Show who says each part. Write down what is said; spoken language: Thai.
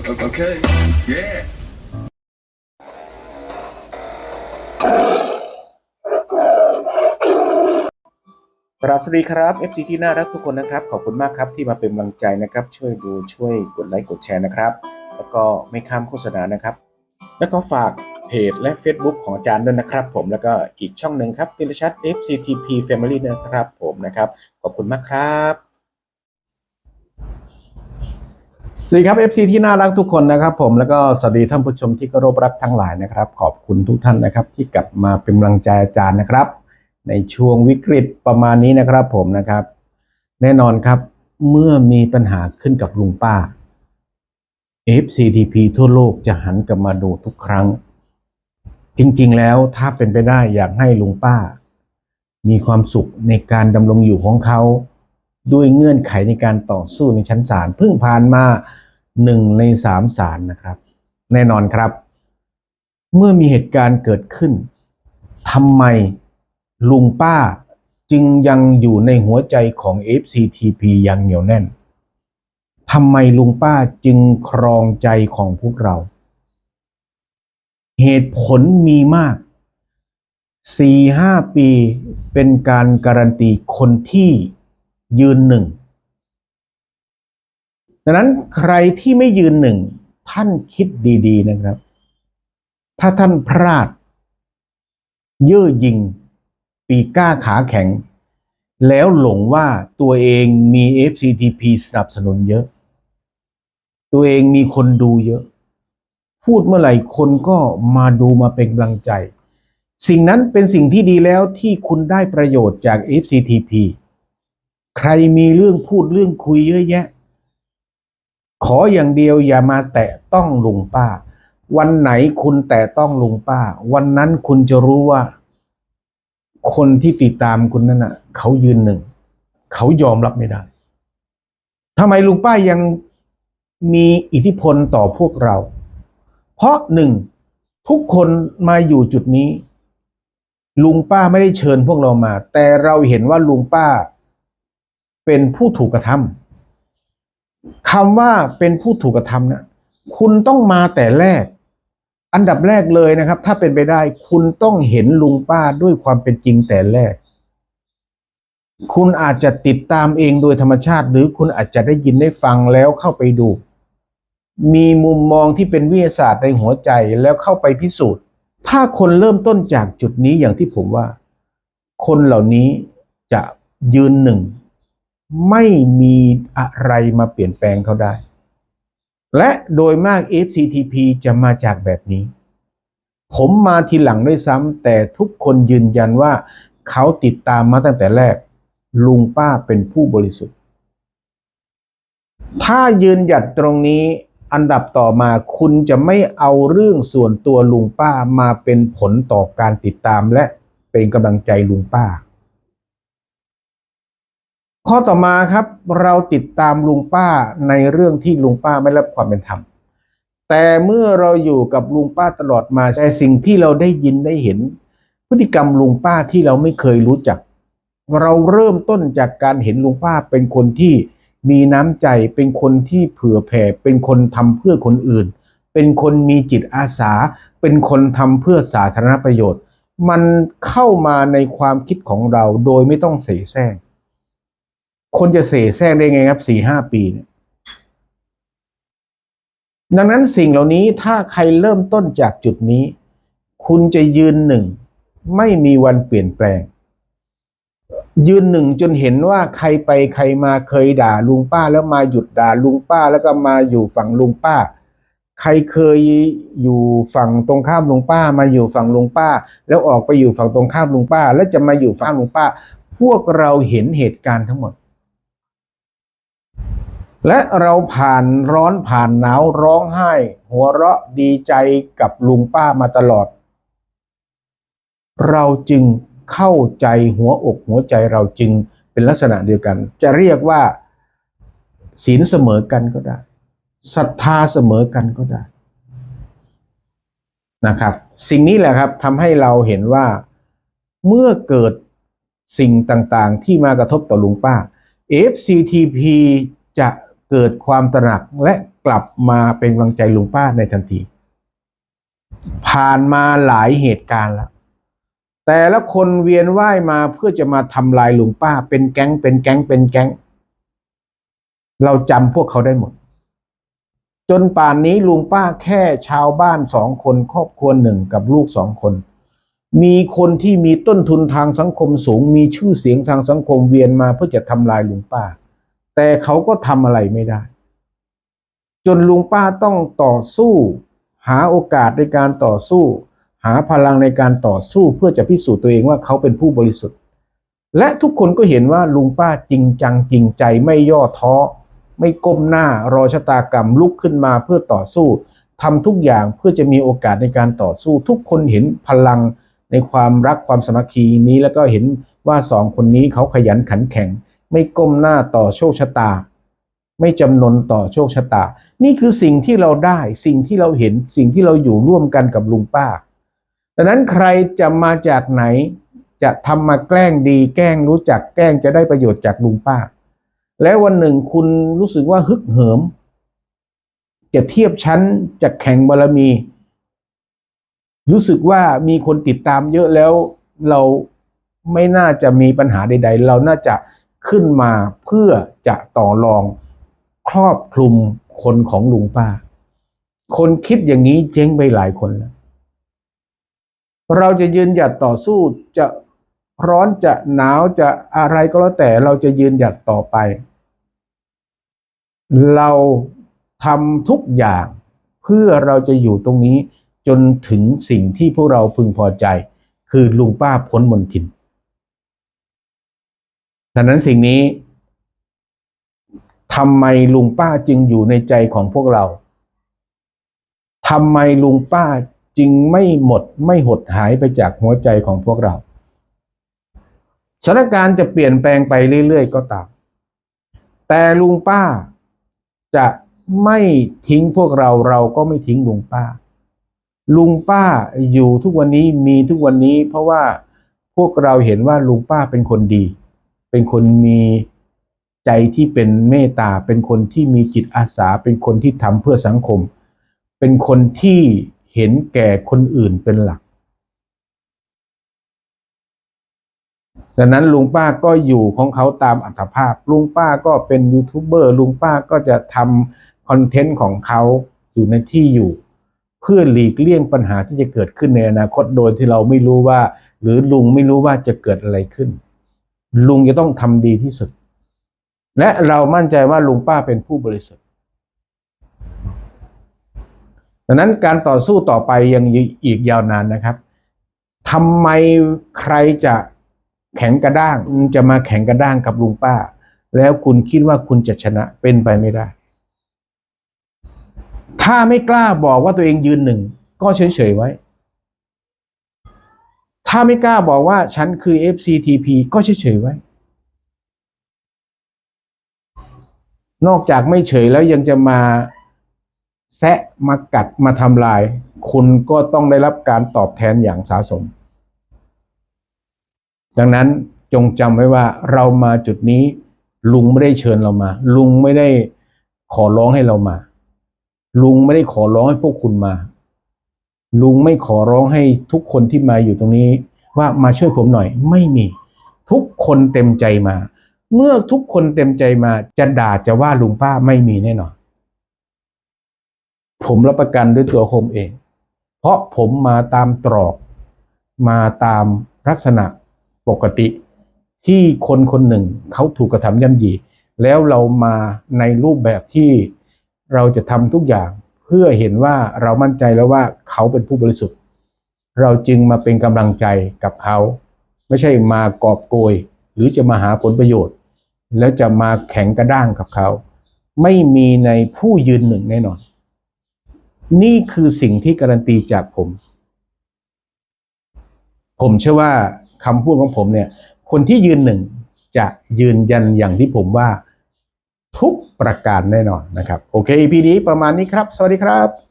Speaker 1: Okay. Yeah.
Speaker 2: กราบสวัสดีครับ FC ที่น่ารักทุกคนนะครับ ขอบคุณมากครับที่มาเป็นกำลังใจนะครับ ช่วยดูช่วยกดไลค์กดแชร์นะครับ แล้วก็ไม่ข้ามโฆษณานะครับ แล้วก็ฝากเพจและ Facebook ของอาจารย์ด้วยนะครับ ผมแล้วก็อีกช่องหนึ่งครับพิรชัด FCTP Family นะครับ ผมนะครับ ขอบคุณมากครับ สวัสดีครับ FC ที่น่ารักทุกคนนะครับ ผมแล้วก็สวัสดีท่านผู้ชมที่เคารพรักทั้งหลายนะครับ ขอบคุณทุกท่านนะครับ ที่กลับมาเป็นกำลังใจอาจารย์นะครับ ในช่วงวิกฤตประมาณนี้นะครับ ผมนะครับ แน่นอนครับ เมื่อมีปัญหาขึ้นกับลุงป้า FCTP ทั่วโลกจะหันกลับมาดูทุกครั้ง จริงๆแล้วถ้าเป็นไปได้อยากให้ลุงป้า มีความสุขในการดำรงอยู่ของเขา ด้วยเงื่อนไขในการต่อสู้ในชั้นศาลเพิ่งผ่านมา หนึ่งในสามศาลนะครับ แน่นอนครับ เมื่อมีเหตุการณ์เกิดขึ้นทำไมลุงป้าจึงยังอยู่ในหัวใจของ FCTP อย่างเหนียวแน่นทำไมลุงป้าจึงครองใจของพวกเรา เหตุผลมีมากสี่ห้าปีเป็นการการันตีคนที่ยืนหนึ่ง ดังนั้นใครที่ไม่ยืนหนึ่งท่านคิดดีๆนะครับ ถ้าท่านพลาด เย่อหยิงปีก้าขาแข็ง แล้วหลงว่าตัวเองมี FCTP สนับสนุนเยอะ ตัวเองมีคนดูเยอะ พูดเมื่อไหร่คนก็มาดูมาเป็นกำลังใจ สิ่งนั้นเป็นสิ่งที่ดีแล้วที่คุณได้ประโยชน์จาก FCTP ใครมีเรื่องพูดเรื่องคุยเยอะแยะ ขออย่างเดียวอย่ามาแตะต้องลุงป้า วันไหนคุณแตะต้องลุงป้า วันนั้นคุณจะรู้ว่า คนที่ติดตามคุณนั่นน่ะ เขายืนหนึ่ง เขายอมรับไม่ได้ทำไมลุงป้ายังมีอิทธิพลต่อพวกเรา เพราะหนึ่งทุกคนมาอยู่จุดนี้ ลุงป้าไม่ได้เชิญพวกเรามา แต่เราเห็นว่าลุงป้า เป็นผู้ถูกกระทำ คำว่าเป็นผู้ถูกกระทำนะคุณต้องมาแต่แรก อันดับแรกเลยนะครับ ถ้าเป็นไปได้ คุณต้องเห็นลุงป้าด้วยความเป็นจริงแต่แรก คุณอาจจะติดตามเองโดยธรรมชาติ หรือคุณอาจจะได้ยินได้ฟังแล้วเข้าไปดู มีมุมมองที่เป็นวิทยาศาสตร์ในหัวใจแล้วเข้าไปพิสูจน์ ถ้าคนเริ่มต้นจากจุดนี้อย่างที่ผมว่า คนเหล่านี้จะยืนหนึ่ง ไม่มีอะไรมาเปลี่ยนแปลงเขาได้ และโดยมาก FCTP จะมาจากแบบนี้ ผมมาทีหลังด้วยซ้ำแต่ทุกคนยืนยันว่าเขาติดตามมาตั้งแต่แรก ลุงป้าเป็นผู้บริสุทธิ์ ถ้ายืนหยัดตรงนี้อันดับต่อมาคุณจะไม่เอาเรื่องส่วนตัวลุงป้ามาเป็นผลต่อการติดตามและเป็นกำลังใจลุงป้า ข้อต่อมาครับเราติดตามลุงป้าในเรื่องที่ลุงป้าไม่รับความเป็นธรรม แต่เมื่อเราอยู่กับลุงป้าตลอดมาแต่สิ่งที่เราได้ยินได้เห็น พฤติกรรมลุงป้าที่เราไม่เคยรู้จัก เราเริ่มต้นจากการเห็นลุงป้าเป็นคนที่มีน้ำใจ เป็นคนที่เผื่อแผ่ เป็นคนทำเพื่อคนอื่น เป็นคนมีจิตอาสา เป็นคนทำเพื่อสาธารณประโยชน์ มันเข้ามาในความคิดของเราโดยไม่ต้องเสแสร้ง คนจะเสแสร้งได้ไงครับสี่ห้าปีเนี่ยดังนั้นสิ่งเหล่านี้ถ้าใครเริ่มต้นจากจุดนี้ คุณจะยืนหนึ่ง ไม่มีวันเปลี่ยนแปลง ยืนหนึ่งจนเห็นว่าใครไปใครมาเคยด่าลุงป้าแล้วมาหยุดด่าลุงป้าแล้วก็มาอยู่ฝั่งลุงป้า ใครเคยอยู่ฝั่งตรงข้ามลุงป้า มาอยู่ฝั่งลุงป้า แล้วออกไปอยู่ฝั่งตรงข้ามลุงป้า แล้วจะมาอยู่ฝั่งลุงป้า พวกเราเห็นเหตุการณ์ทั้งหมด และเราผ่านร้อนผ่านหนาวร้องไห้ หัวเราะดีใจกับลุงป้ามาตลอด เราจึงเข้าใจหัวอกหัวใจเราจึงเป็นลักษณะเดียวกัน จะเรียกว่าศีลเสมอกันก็ได้ศรัทธาเสมอกันก็ได้นะครับ สิ่งนี้แหละครับทำให้เราเห็นว่าเมื่อเกิดสิ่งต่างๆ ที่มากระทบต่อลุงป้า FCTP จะ เกิดความตระหนักและกลับมาเป็นกำลังใจลุงป้าในทันที ผ่านมาหลายเหตุการณ์แล้วแต่ละคนเวียนว่ายมาเพื่อจะมาทำลายลุงป้า เป็นแก๊งเป็นแก๊งเป็นแก๊ง เราจำพวกเขาได้หมด จนป่านนี้ลุงป้าแค่ชาวบ้านสองคนครอบครัวหนึ่งกับลูกสองคน มีคนที่มีต้นทุนทางสังคมสูง มีชื่อเสียงทางสังคมเวียนมาเพื่อจะทำลายลุงป้า แต่เขาก็ทำอะไรไม่ได้ จนลุงป้าต้องต่อสู้ หาโอกาสในการต่อสู้ หาพลังในการต่อสู้เพื่อจะพิสูจน์ตัวเองว่าเขาเป็นผู้บริสุทธิ์ และทุกคนก็เห็นว่าลุงป้าจริงจังจริงใจไม่ย่อท้อ ไม่ก้มหน้ารอชะตากรรมลุกขึ้นมาเพื่อต่อสู้ทำทุกอย่างเพื่อจะมีโอกาสในการต่อสู้ ทุกคนเห็นพลังในความรักความสามัคคีนี้แล้วก็เห็นว่าสองคนนี้เขาขยันขันแข็ง ไม่ก้มหน้าต่อโชคชะตา ไม่จำนนต่อโชคชะตา นี่คือสิ่งที่เราได้สิ่งที่เราเห็นสิ่งที่เราอยู่ร่วมกันกับลุงป้าดังนั้นใครจะมาจากไหน จะทำมาแกล้งดี แกล้งรู้จักแกล้งจะได้ประโยชน์จากลุงป้า แล้ววันหนึ่งคุณรู้สึกว่าฮึกเหิม จะเทียบชั้นจะแข่งบารมี รู้สึกว่ามีคนติดตามเยอะแล้วเราไม่น่าจะมีปัญหาใด ๆ เราน่าจะ ขึ้นมาเพื่อจะต่อรองครอบคลุมคนของลุงป้า คนคิดอย่างนี้เจ๊งไปหลายคนแล้วเราจะยืนหยัดต่อสู้จะร้อนจะหนาวจะอะไรก็แล้วแต่เราจะยืนหยัดต่อไป เราทำทุกอย่างเพื่อเราจะอยู่ตรงนี้จนถึงสิ่งที่พวกเราพึงพอใจ คือลุงป้าพ้นมนทิน ดังนั้นสิ่งนี้ทำไมลุงป้าจึงอยู่ในใจของพวกเราทำไมลุงป้าจึงไม่หมดไม่หดหายไปจากหัวใจของพวกเราสถานการณ์จะเปลี่ยนแปลงไปเรื่อยๆก็ตาม แต่ลุงป้าจะไม่ทิ้งพวกเราเราก็ไม่ทิ้งลุงป้า ลุงป้าอยู่ทุกวันนี้มีทุกวันนี้ เพราะว่าพวกเราเห็นว่าลุงป้าเป็นคนดี เป็นคนมีใจที่เป็นเมตตา เป็นคนที่มีจิตอาสา เป็นคนที่ทำเพื่อสังคม เป็นคนที่เห็นแก่คนอื่นเป็นหลัก ดังนั้นลุงป้าก็อยู่ของเขาตามอัตภาพ ลุงป้าก็เป็นยูทูบเบอร์ลุงป้าก็จะทำคอนเทนต์ของเขาอยู่ในที่อยู่ เพื่อหลีกเลี่ยงปัญหาที่จะเกิดขึ้นในอนาคตโดยที่เราไม่รู้ว่า หรือลุงไม่รู้ว่าจะเกิดอะไรขึ้น ลุงจะต้องทำดีที่สุด และเรามั่นใจว่าลุงป้าเป็นผู้บริสุทธิ์ดังนั้นการต่อสู้ต่อไปยังอีกยาวนานนะครับทำไมใครจะแข็งกระด้างจะมาแข็งกระด้างกับลุงป้า แล้วคุณคิดว่าคุณจะชนะเป็นไปไม่ได้ ถ้าไม่กล้าบอกว่าตัวเองยืนหนึ่ง ก็เฉยๆไว้ ถ้าไม่กล้าบอกว่าฉันคือ FCTP ก็เฉยๆไว้ นอกจากไม่เฉยแล้วยังจะมาแซะมากัดมาทำลาย คุณก็ต้องได้รับการตอบแทนอย่างสาสม ดังนั้นจงจำไว้ว่าเรามาจุดนี้ ลุงไม่ได้เชิญเรามา ลุงไม่ได้ขอร้องให้เรามา ลุงไม่ได้ขอร้องให้พวกคุณมา ลุงไม่ขอร้องให้ทุกคนที่มาอยู่ตรงนี้ ว่ามาช่วยผมหน่อยไม่มี ทุกคนเต็มใจมา เมื่อทุกคนเต็มใจมาจะด่าจะว่าลุงป้าไม่มีแน่นอน ผมรับประกันด้วยตัวผมเอง เพราะผมมาตามตรอก มาตามลักษณะปกติที่คนคนหนึ่งเขาถูกกระทำย่ำยี แล้วเรามาในรูปแบบที่เราจะทำทุกอย่าง เพื่อเห็นว่าเรามั่นใจแล้วว่าเขาเป็นผู้บริสุทธิ์ เราจึงมาเป็นกำลังใจกับเขา ไม่ใช่มากอบโกย หรือจะมาหาผลประโยชน์ แล้วจะมาแข็งกระด้างกับเขา ไม่มีในผู้ยืนหนึ่งแน่นอน นี่คือสิ่งที่การันตีจากผม ผมเชื่อว่าคำพูดของผมเนี่ย คนที่ยืนหนึ่งจะยืนยันอย่างที่ผมว่าทุกประการแน่นอนนะครับ โอเค EP นี้ประมาณนี้ครับ สวัสดีครับ